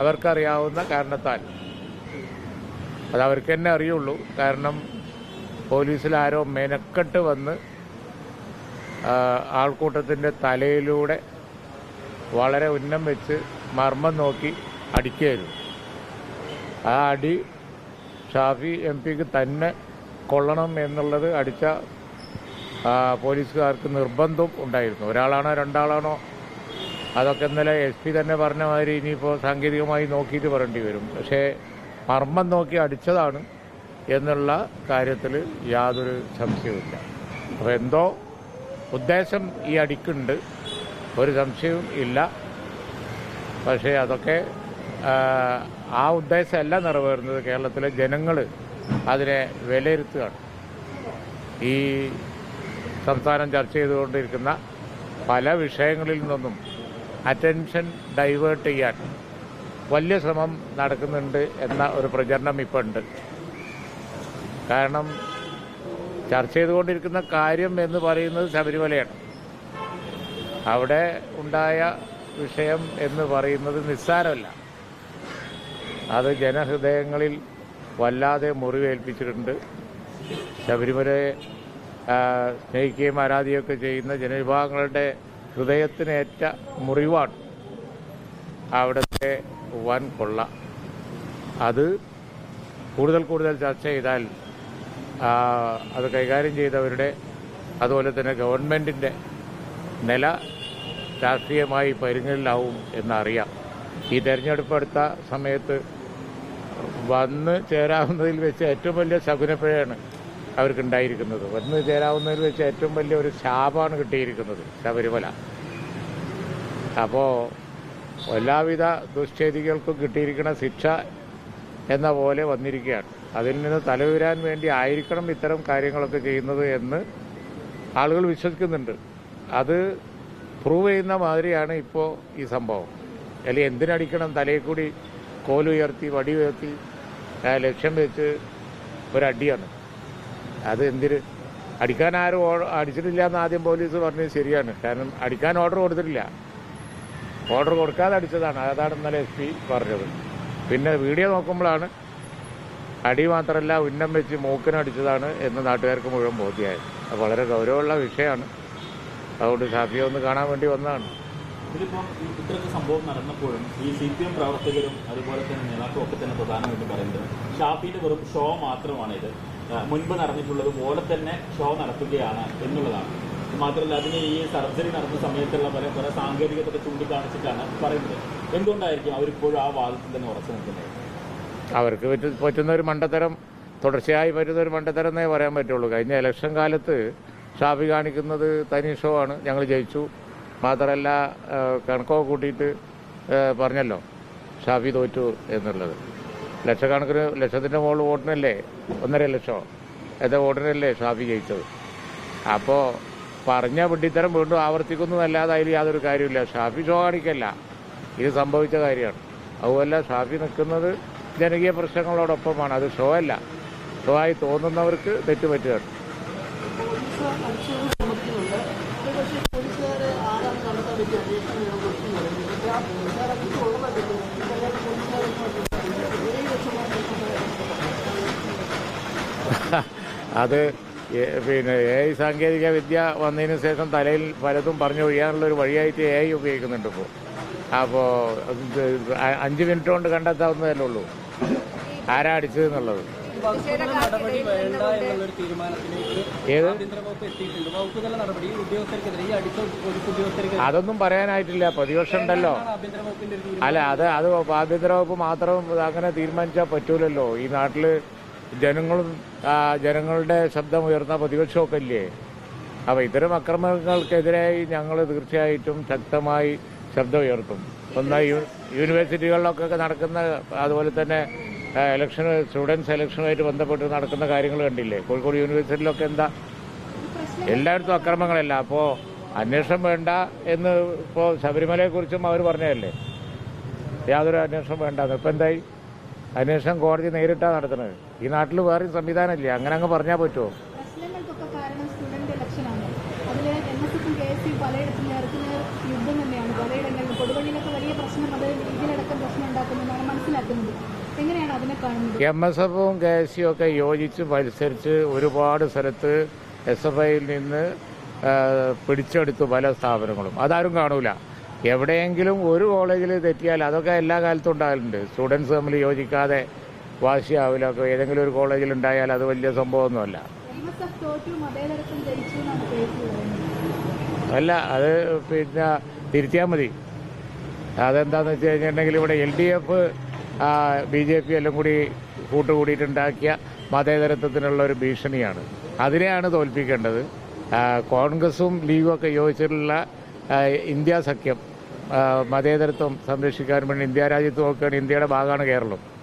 അവർക്കറിയാവുന്ന കാരണത്താൽ. അത് അവർക്ക് തന്നെ അറിയുള്ളൂ. കാരണം പോലീസിൽ ആരോ മെനക്കെട്ട് വന്ന് ആൾക്കൂട്ടത്തിന്റെ തലയിലൂടെ വളരെ ഉന്നം വെച്ച് മർമ്മം നോക്കി അടിക്കുകയായിരുന്നു. ആ അടി ഷാഫി എം പിക്ക് തന്നെ കൊള്ളണം എന്നുള്ളത് അടിച്ച പോലീസുകാർക്ക് നിർബന്ധം ഉണ്ടായിരുന്നു. ഒരാളാണോ രണ്ടാളാണോ അതൊക്കെ ഇന്നലെ എസ് പി തന്നെ പറഞ്ഞ മാതിരി ഇനിയിപ്പോൾ സാങ്കേതികമായി നോക്കിയിട്ട് പറയേണ്ടി വരും. പക്ഷേ മർമ്മം നോക്കി അടിച്ചതാണ് എന്നുള്ള കാര്യത്തിൽ യാതൊരു സംശയവുമില്ല. അപ്പോൾ എന്തോ ഉദ്ദേശം ഈ അടിക്കുണ്ട്. ഒരു സംശയവും ഇല്ല. പക്ഷേ അതൊക്കെ ആ, ഉദ്ദേശമല്ല നിറവേറുന്നത്. കേരളത്തിലെ ജനങ്ങൾ അതിനെ വിലയിരുത്തുകയാണ്. ഈ സംസ്ഥാനം ചർച്ച ചെയ്തുകൊണ്ടിരിക്കുന്ന പല വിഷയങ്ങളിൽ നിന്നും അറ്റൻഷൻ ഡൈവേർട്ട് ചെയ്യാൻ വലിയ ശ്രമം നടക്കുന്നുണ്ട് എന്ന ഒരു പ്രചരണം ഇപ്പോൾ ഉണ്ട്. കാരണം ചർച്ച ചെയ്തുകൊണ്ടിരിക്കുന്ന കാര്യം എന്ന് പറയുന്നത് ശബരിമലയാണ്. അവിടെ ഉണ്ടായ വിഷയം എന്ന് പറയുന്നത് നിസ്സാരമല്ല. അത് ജനഹൃദയങ്ങളിൽ വല്ലാതെ മുറിവേൽപ്പിച്ചിട്ടുണ്ട്. ശബരിമലയെ സ്നേഹിക്കുകയും ആരാധിക്കുകയൊക്കെ ചെയ്യുന്ന ജനവിഭാഗങ്ങളുടെ ഹൃദയത്തിനേറ്റ മുറിവാണ് അവിടുത്തെ വൻ കൊള്ള. അത് കൂടുതൽ കൂടുതൽ ചർച്ച ചെയ്താൽ അത് കൈകാര്യം ചെയ്തവരുടെ അതുപോലെ തന്നെ ഗവൺമെന്റിന്റെ നില രാഷ്ട്രീയമായി പരിങ്ങലിലാവും എന്നറിയാം. ഈ തെരഞ്ഞെടുപ്പ് അടുത്ത സമയത്ത് വന്ന് ചേരാവുന്നതിൽ വെച്ച് ഏറ്റവും വലിയ ശകുനപ്പിഴയാണ് അവർക്കുണ്ടായിരിക്കുന്നത്. വന്ന് ചേരാവുന്നതിൽ വെച്ച് ഏറ്റവും വലിയ ഒരു ശാപമാണ് കിട്ടിയിരിക്കുന്നത് ശബരിമല. അപ്പോൾ എല്ലാവിധ ദുഷ്ചേതികൾക്കും കിട്ടിയിരിക്കുന്ന ശിക്ഷ എന്ന പോലെ വന്നിരിക്കുകയാണ്. അതിൽ നിന്ന് തലവീരാൻ വേണ്ടി ആയിരിക്കണം ഇത്തരം കാര്യങ്ങളൊക്കെ ചെയ്യുന്നത് എന്ന് ആളുകൾ വിശ്വസിക്കുന്നുണ്ട്. അത് പ്രൂവ് ചെയ്യുന്ന മാതിരിയാണ് ഇപ്പോൾ ഈ സംഭവം. അല്ലെങ്കിൽ എന്തിനടിക്കണം തലയിൽ കൂടി കോലുയർത്തി വടി ഉയർത്തി ലക്ഷ്യം വെച്ച് ഒരടിയാണ്. അത് എന്തിന് അടിക്കാൻ ആരും അടിച്ചിട്ടില്ല എന്ന് ആദ്യം പോലീസ് പറഞ്ഞത് ശരിയാണ്. കാരണം അടിക്കാൻ ഓർഡർ കൊടുത്തിട്ടില്ല. ഓർഡർ കൊടുക്കാതെ അടിച്ചതാണ്. അതാണ് ഇന്നലെ എസ് പി പറഞ്ഞത്. പിന്നെ വീഡിയോ നോക്കുമ്പോഴാണ് അടി മാത്രമല്ല ഉന്നം വെച്ച് മൂക്കിനടിച്ചതാണ് എന്ന് നാട്ടുകാർക്ക് മുഴുവൻ ബോധ്യമായത് വളരെ ഗൗരവമുള്ള വിഷയമാണ്. അതുകൊണ്ട് ഷാഫിയെ ഒന്ന് കാണാൻ വേണ്ടി വന്നതാണ്. ഇതിലിപ്പം ഇത്രയൊക്കെ സംഭവം നടന്നപ്പോഴും ഈ സി പി എം പ്രവർത്തകരും അതുപോലെ തന്നെ നേതാക്കളും ഒക്കെ തന്നെ പ്രധാനമായിട്ടും പറയുന്നത് ഷാഫിന്റെ വെറും ഷോ മാത്രമാണ് ഇത് മുൻപ് നടന്നിട്ടുള്ളത് പോലെ തന്നെ ഷോ നടത്തുകയാണ് എന്നുള്ളതാണ്. മാത്രമല്ല അതിന് ഈ സർജറി നടന്ന സമയത്തുള്ള പല പല സാങ്കേതികത ചൂണ്ടിക്കാണിച്ചിട്ടാണ് പറയുന്നത്. എന്തുകൊണ്ടായിരിക്കും അവരിപ്പോഴും ആ വാദത്തിൽ തന്നെ ഉറച്ചു നിൽക്കുന്നത്? അവർക്ക് പറ്റ പറ്റുന്ന ഒരു മണ്ടത്തരം തുടർച്ചയായി പറ്റുന്ന ഒരു മണ്ടത്തരം എന്നേ പറയാൻ പറ്റുള്ളൂ. കഴിഞ്ഞ ഇലക്ഷൻ കാലത്ത് ഷാഫി കാണിക്കുന്നത് തനി ഷോ ആണ്. ഞങ്ങൾ ജയിച്ചു. മാത്രമല്ല കണക്കൊക്കെ കൂട്ടിയിട്ട് പറഞ്ഞല്ലോ ഷാഫി തോറ്റു എന്നുള്ളത്. ലക്ഷക്കണക്കിന് ലക്ഷത്തിന്റെ മുകളിൽ വോട്ടിനല്ലേ? ഒന്നര ലക്ഷം. എത്ര വോട്ടിനല്ലേ ഷാഫി ജയിച്ചത്? അപ്പോൾ പറഞ്ഞ വിഡ്ഢിത്തരം വീണ്ടും ആവർത്തിക്കുന്നതല്ലാതെ അതിൽ യാതൊരു കാര്യമില്ല ഷാഫി ഷോകാണിക്കല്ല ഇത് സംഭവിച്ച കാര്യമാണ്. അതുപോലെ ഷാഫി നിൽക്കുന്നത് ജനകീയ പ്രശ്നങ്ങളോടൊപ്പമാണ്. അത് ഷോ അല്ല. ഷോ ആയി തോന്നുന്നവർക്ക് തെറ്റുപറ്റുകയാണ്. അത് പിന്നെ എ ഐ സാങ്കേതിക വിദ്യ വന്നതിന് ശേഷം തലയിൽ പലതും പറഞ്ഞു ഒഴിയാനുള്ള ഒരു വഴിയായിട്ട് എ ഐ ഉപയോഗിക്കുന്നുണ്ട് ഇപ്പോൾ അപ്പോൾ അഞ്ച് മിനിറ്റ് കൊണ്ട് കണ്ടെത്താവുന്നതല്ലേ ഉള്ളൂ. ആരാ എന്നുള്ളത്? നടപടി വേണ്ട എന്നുള്ളൊരു തീരുമാനത്തിലേക്ക് ഏത്? ആഭ്യന്തര വകുപ്പ് എത്തിയിട്ടുണ്ട്. നടപടി ഉദ്യോഗസ്ഥർക്കെതിരെ ഈ അതൊന്നും പറയാനായിട്ടില്ല. പ്രതിപക്ഷം ഉണ്ടല്ലോ. ആഭ്യന്തര വകുപ്പിന്റെ ഒരു അല്ല അത് അത് ആഭ്യന്തര വകുപ്പ് മാത്രം അങ്ങനെ തീരുമാനിച്ചാൽ പറ്റൂലല്ലോ. ഈ നാട്ടിൽ ജനങ്ങളും ജനങ്ങളുടെ ശബ്ദം ഉയർന്ന പ്രതിപക്ഷമൊക്കെ ഇല്ലേ? അപ്പൊ ഇത്തരം അക്രമങ്ങൾക്കെതിരായി ഞങ്ങൾ തീർച്ചയായിട്ടും ശക്തമായി ശബ്ദം ഉയർത്തും. ഒന്ന് യൂണിവേഴ്സിറ്റികളിലൊക്കെ നടക്കുന്ന അതുപോലെ തന്നെ ഇലക്ഷൻ സ്റ്റുഡൻസ് ഇലക്ഷനുമായിട്ട് ബന്ധപ്പെട്ട് നടക്കുന്ന കാര്യങ്ങൾ കണ്ടില്ലേ? കോഴിക്കോട് യൂണിവേഴ്സിറ്റിയിലൊക്കെ എന്താ? എല്ലായിടത്തും അക്രമങ്ങളല്ല. അപ്പോൾ അന്വേഷണം വേണ്ട എന്ന് ഇപ്പോൾ ശബരിമലയെക്കുറിച്ചും അവർ പറഞ്ഞതല്ലേ? യാതൊരു അന്വേഷണം വേണ്ട ഇപ്പം എന്തായി? അന്വേഷണം കോടതി നേരിട്ടാണ് നടത്തുന്നത് ഈ നാട്ടിൽ വേറെ വേറെയും സംവിധാനമില്ലേ? അങ്ങനെ അങ്ങ് പറഞ്ഞാൽ പറ്റുമോ യുദ്ധം തന്നെയാണ്. പലയിടങ്ങളിലും കൊടുവള്ളിയിലൊക്കെ വലിയ പ്രശ്നം അത് ഇതിലടക്കം പ്രശ്നം ഉണ്ടാക്കുന്നതെന്നാണ് മനസ്സിലാക്കുന്നത്. എങ്ങനെയാണ് അതിനെ കാണുന്നത്? എം എസ് എഫും കെ എസ് സിയും ഒക്കെ യോജിച്ച് മത്സരിച്ച് ഒരുപാട് സ്ഥലത്ത് എസ് എഫ് ഐയിൽ നിന്ന് പിടിച്ചെടുത്ത് പല സ്ഥാപനങ്ങളും. അതാരും കാണൂല. എവിടെയെങ്കിലും ഒരു കോളേജിൽ തെറ്റിയാൽ അതൊക്കെ എല്ലാ കാലത്തും ഉണ്ടാകലുണ്ട്. സ്റ്റുഡൻസ് തമ്മിൽ യോജിക്കാതെ വാശിയാവില്ല ഏതെങ്കിലും ഒരു കോളേജിൽ ഉണ്ടായാൽ അത് വലിയ സംഭവമൊന്നുമല്ല. അല്ല അത് പിന്നെ തിരുത്തിയാൽ മതി. അതെന്താന്ന് വെച്ച് കഴിഞ്ഞിട്ടുണ്ടെങ്കിൽ ഇവിടെ L D F B J P എല്ലാം കൂടി കൂട്ടുകൂടിയിട്ടുണ്ടാക്കിയ മതേതരത്വത്തിനുള്ള ഒരു ഭീഷണിയാണ്. അതിനെയാണ് തോൽപ്പിക്കേണ്ടത്. കോൺഗ്രസും ലീഗും ഒക്കെ യോജിച്ചിട്ടുള്ള ഇന്ത്യ സഖ്യം മതേതരത്വം സംരക്ഷിക്കാൻ വേണ്ടി ഇന്ത്യ രാജ്യത്ത് നോക്കുകയാണ്. ഇന്ത്യയുടെ ഭാഗമാണ് കേരളം.